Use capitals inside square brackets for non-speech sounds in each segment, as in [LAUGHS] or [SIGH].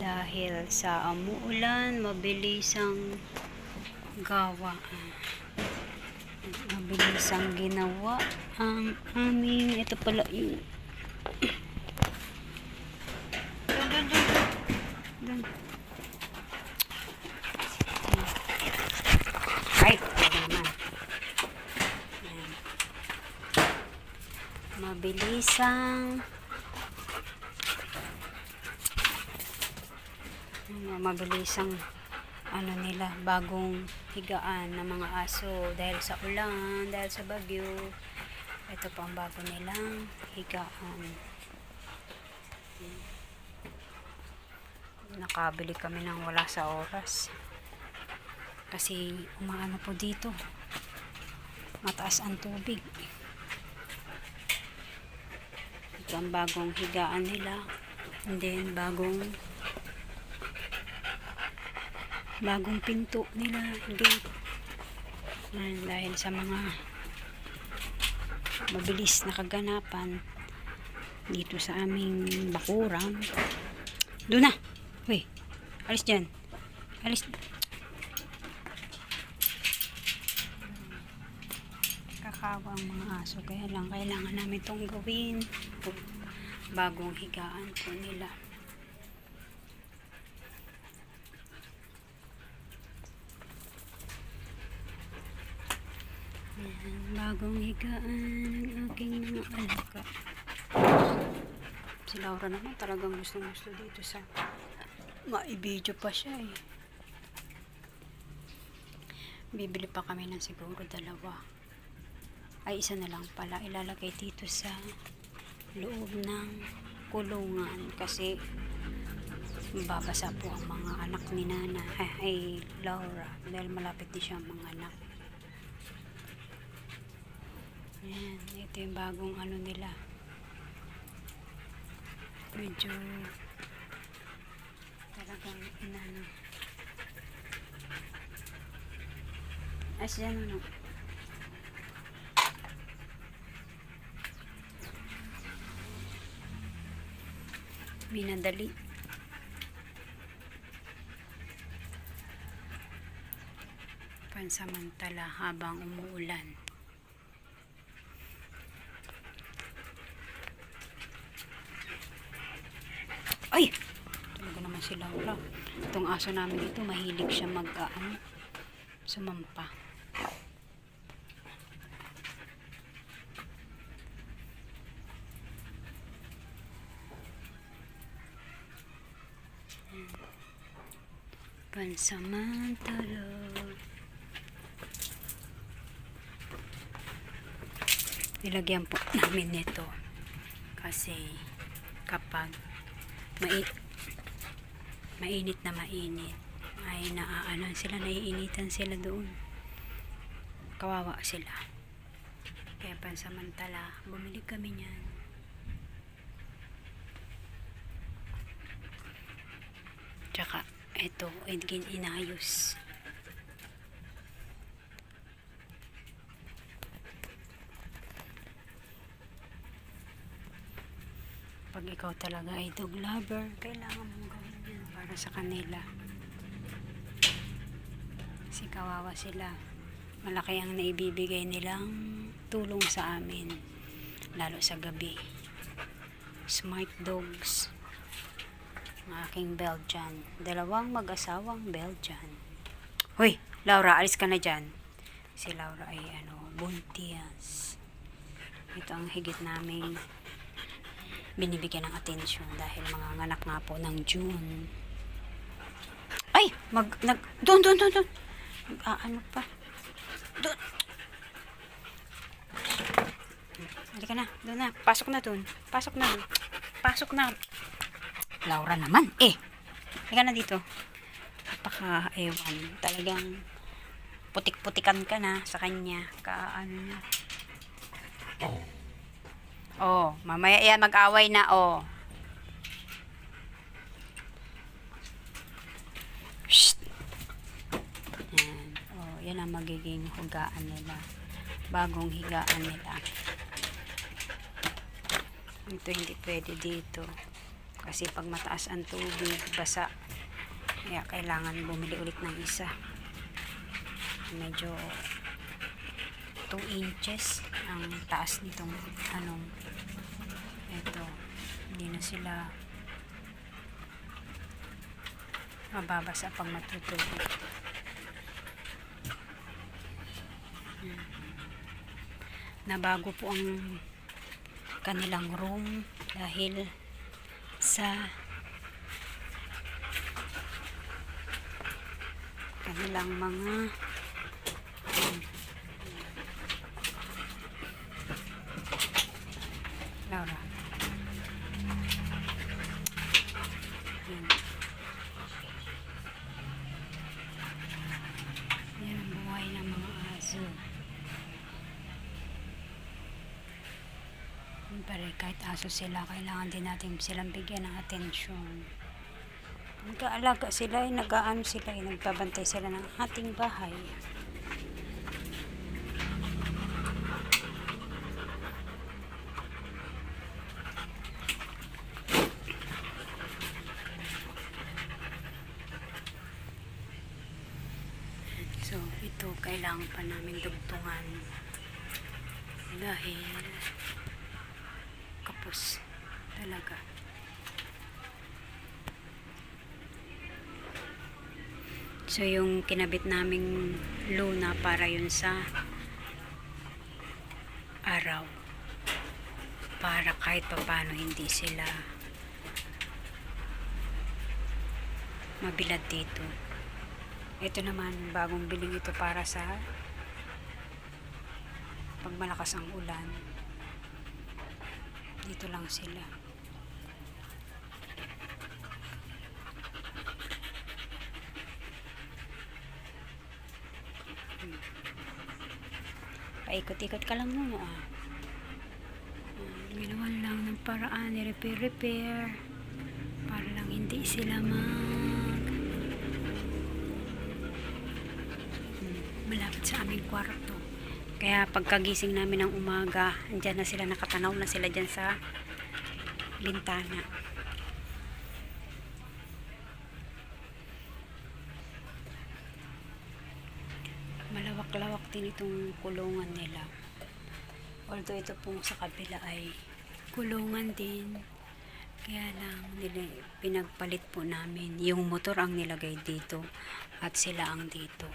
dahil sa umuulan mabilis ang gawa mabilis ang ginawa ang aming ito pala yung dun, dun, dun, dun. ay naman Ayan. Mabilis ang ano nila bagong higaan ng mga aso dahil sa ulan dahil sa bagyo. Ito pa ang bago nilang higaan. Nakabili kami ng wala sa oras. Kasi umaano po dito. Mataas ang tubig. Ito ang bagong higaan nila. And then bagong bagong pinto nila. Gate Ayan, dahil sa mga mabilis na kaganapan dito sa aming bakuran. Doon na! Uy, alis dyan. Alis. Kakawa ang mga aso. Kaya lang kailangan namin itong gawin. Bagong higaan po nila Bagong higaan ng aking mga alaga. Si Laura naman talagang gusto gusto dito sa maibidyo pa siya eh. Bibili pa kami ng siguro dalawa. Ay isa na lang pala ilalagay dito sa loob ng kulungan kasi babasa po ang mga anak ni Nana eh, [LAUGHS] ay Laura dahil malapit din siya ang mga anak. Ayan, ito yung bagong ano nila. Medyo talagang inano. As yan ano. Minadali. Pansamantala habang umuulan. Ay! Talaga naman si Laura. Itong aso namin dito, mahilig siya mag, uh, ano, sumampa. Pansamantala. Nilagyan po namin nito kasi kapag mai mainit na mainit. Ay naaanan sila naiinitan sila doon. Kawawa sila. Kaya pansamantala bumili kami niyan. Tsaka ito edgin inayos. Pag ikaw talaga ay dog lover, kailangan mong para sa kanila. Kasi kawawa sila. Malaki ang naibibigay nilang tulong sa amin. Lalo sa gabi. Smart dogs. Ang aking Belgian. Dalawang mag-asawang Belgian. Hoy, Laura, alis ka na dyan. Si Laura ay ano, buntias. Ito ang higit naming binibigyan ng atensyon dahil mga nganak nga po ng June. Ay! Mag, nag, doon, doon, doon, doon. Mag, ah, ano pa? Doon. Halika na, doon na. Pasok na doon. Pasok na doon. Pasok na. Laura naman, eh. Halika na dito. Napaka, ewan. Talagang putik-putikan ka na sa kanya. Ka, ano na. Oh, mamaya yan mag-away na, oh. Shh. Yan. Oh, yan ang magiging higaan nila. Bagong higaan nila. Ito hindi pwede dito. Kasi pag mataas ang tubig, basa. Kaya kailangan bumili ulit ng isa. Medyo 2 inches ang taas nitong anong ito. Hindi na sila mababasa pag matutubig. Hmm. Nabago po ang kanilang room dahil sa kanilang mga um, Laura yan yan ang buhay ng mga aso Siyempre, kahit aso sila, kailangan din natin silang bigyan ng atensyon. Nag-aalaga sila, eh, nag-aano sila, eh, nagbabantay sila ng ating bahay. So, ito kailangan pa namin dugtungan dahil talaga. So, yung kinabit naming luna para yun sa araw. Para kahit pa paano hindi sila mabilad dito. Ito naman, bagong biling ito para sa pag malakas ang ulan. Dito lang sila. Hmm. Paikot-ikot ka lang muna ah. Ah, Ginawan lang ng paraan, i-repair-repair para lang hindi sila mag Hmm, malapit sa aming kwarto. Kaya pagkagising namin ng umaga, andyan na sila, nakatanaw na sila dyan sa bintana. Malawak-lawak din itong kulungan nila. Although ito pong sa kabila ay kulungan din. Kaya lang, nila, pinagpalit po namin. Yung motor ang nilagay dito at sila ang dito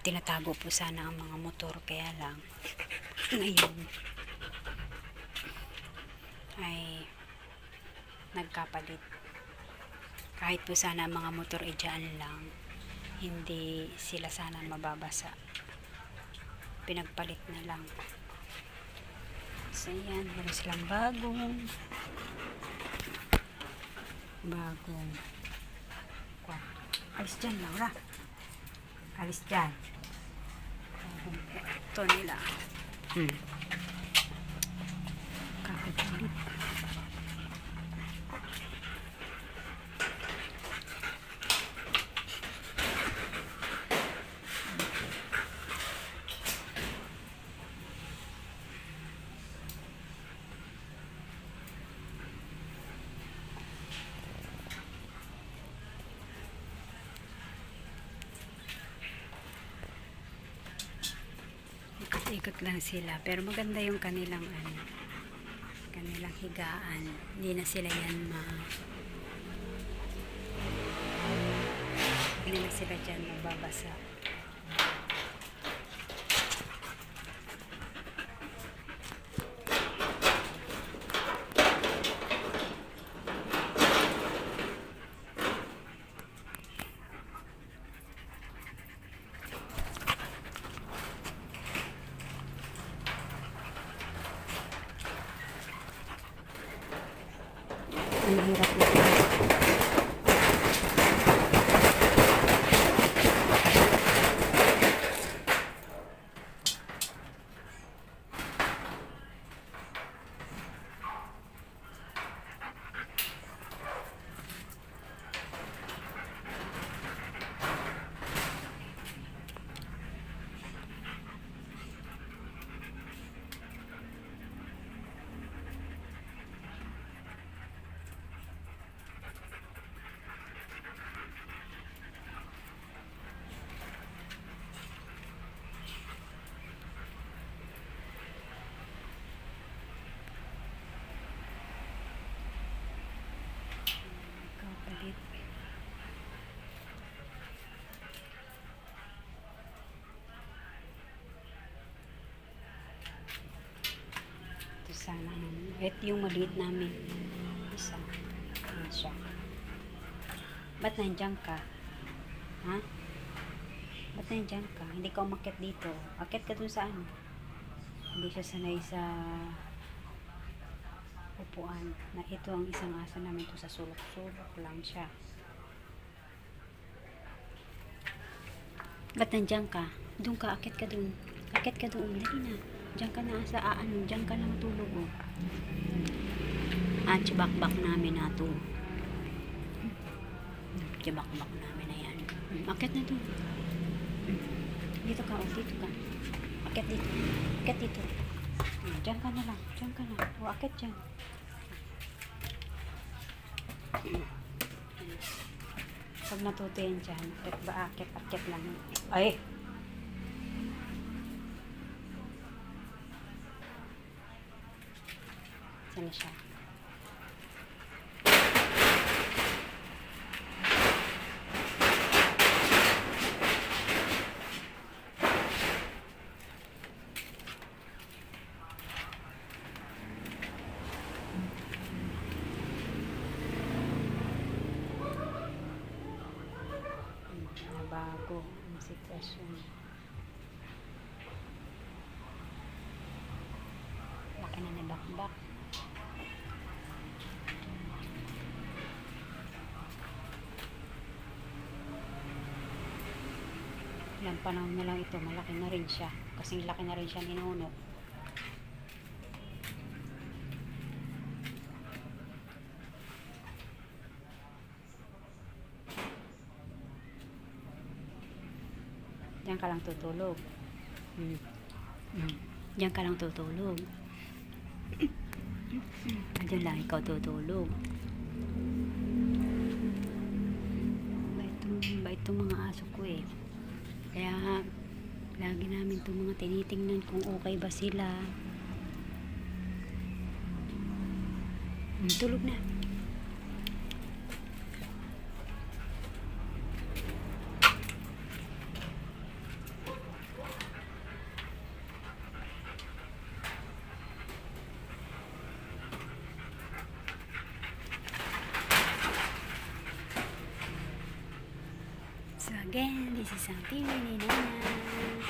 tinatago po sana ang mga motor kaya lang [CLEARS THROAT] ngayon ay nagkapalit kahit po sana ang mga motor ay dyan lang hindi sila sana mababasa. Pinagpalit na lang. So yan. Meron silang bagong bagong kwarto alis dyan Laura. Alis dyan. Ito nila. Hmm. Ikot-ikot lang sila. Pero maganda yung kanilang ano kanilang higaan. Hindi na sila yan ma hindi na sila dyan mababasa ang hirap sana namin. Ito yung maliit namin. Isa. Ayan siya. Ba't nandiyan ka? Ha? Ba't nandiyan ka? Hindi ka umakit dito. Akit ka dun sa ano? Hindi siya sanay sa upuan. Na ito ang isang asa namin to sa sulok-sulok lang siya. Ba't nandiyan ka? Doon ka, akit ka doon. Akit ka doon, dali na. Diyan ka na sa ah, ano, diyan ka lang tulog oh. Ah, tsibakbak namin na to. Tsibakbak namin na yan. Akit na. Hmm. Dito ka, oh, dito ka. Akit dito. Akit dito. Hmm, Diyan ka na lang. Diyan ka na. O, akit dyan. Pag natuto yan dyan, akit ba akit, akit lang. Ay! Saan na siya? Nabago ang sitwasyon. Laki na ni Ilang panahon na lang ito, malaki na rin siya. Kasing laki na rin siya ni Nono. Diyan ka lang tutulog. Hmm. Hmm. Diyan ka lang tutulog. Diyan lang ikaw tutulog. Bait itong, bait itong mga aso ko eh. Kaya lagi namin itong mga tinitingnan kung okay ba sila. Hmm, tulog na. So again, this is TV ni Nana.